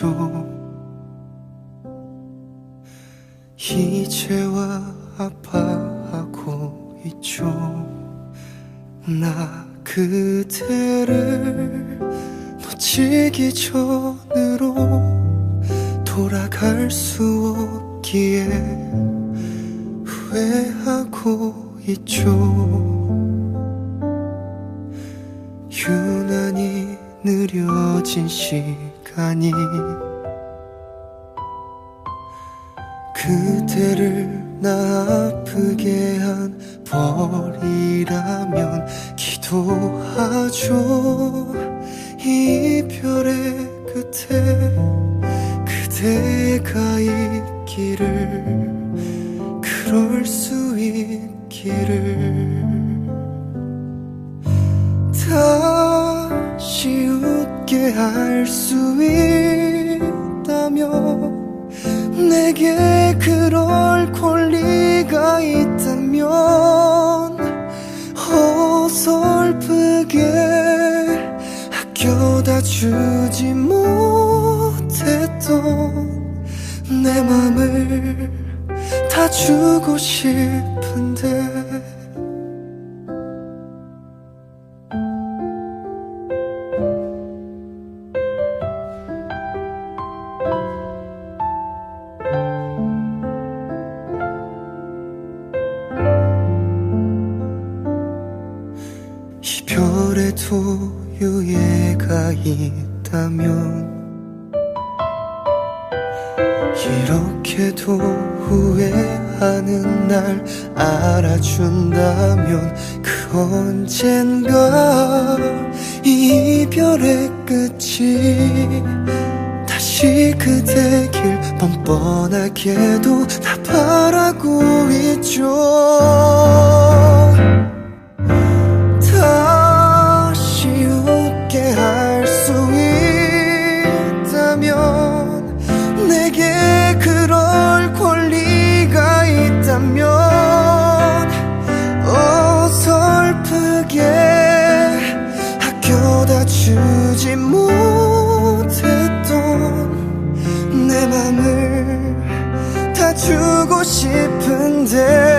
했죠 이제와 아파하고 있죠. 나 그대를 놓치기 전으로 돌아갈 수 없기에 후회하고 있죠. 유난히 느려진 시 간이 그대를 나 아프게 한 벌이라면 기도하죠. 이별의 끝에 그대가 있기를 그럴 수 있기를. 다시 웃게 할수 있다면 내게 그럴 권리가 있다면 어설프게 아껴다 주지 못했던 내 맘을 다 주고 싶은데 있다면 이렇게도 후회하는 날 알아준다면 그 언젠가 이별의 끝이 다시 그대 길 뻔뻔하게도 다 바라고 있죠 내게 그럴 권리가 있다면 어설프게 아껴다 주지 못했던 내 맘을 다 주고 싶은데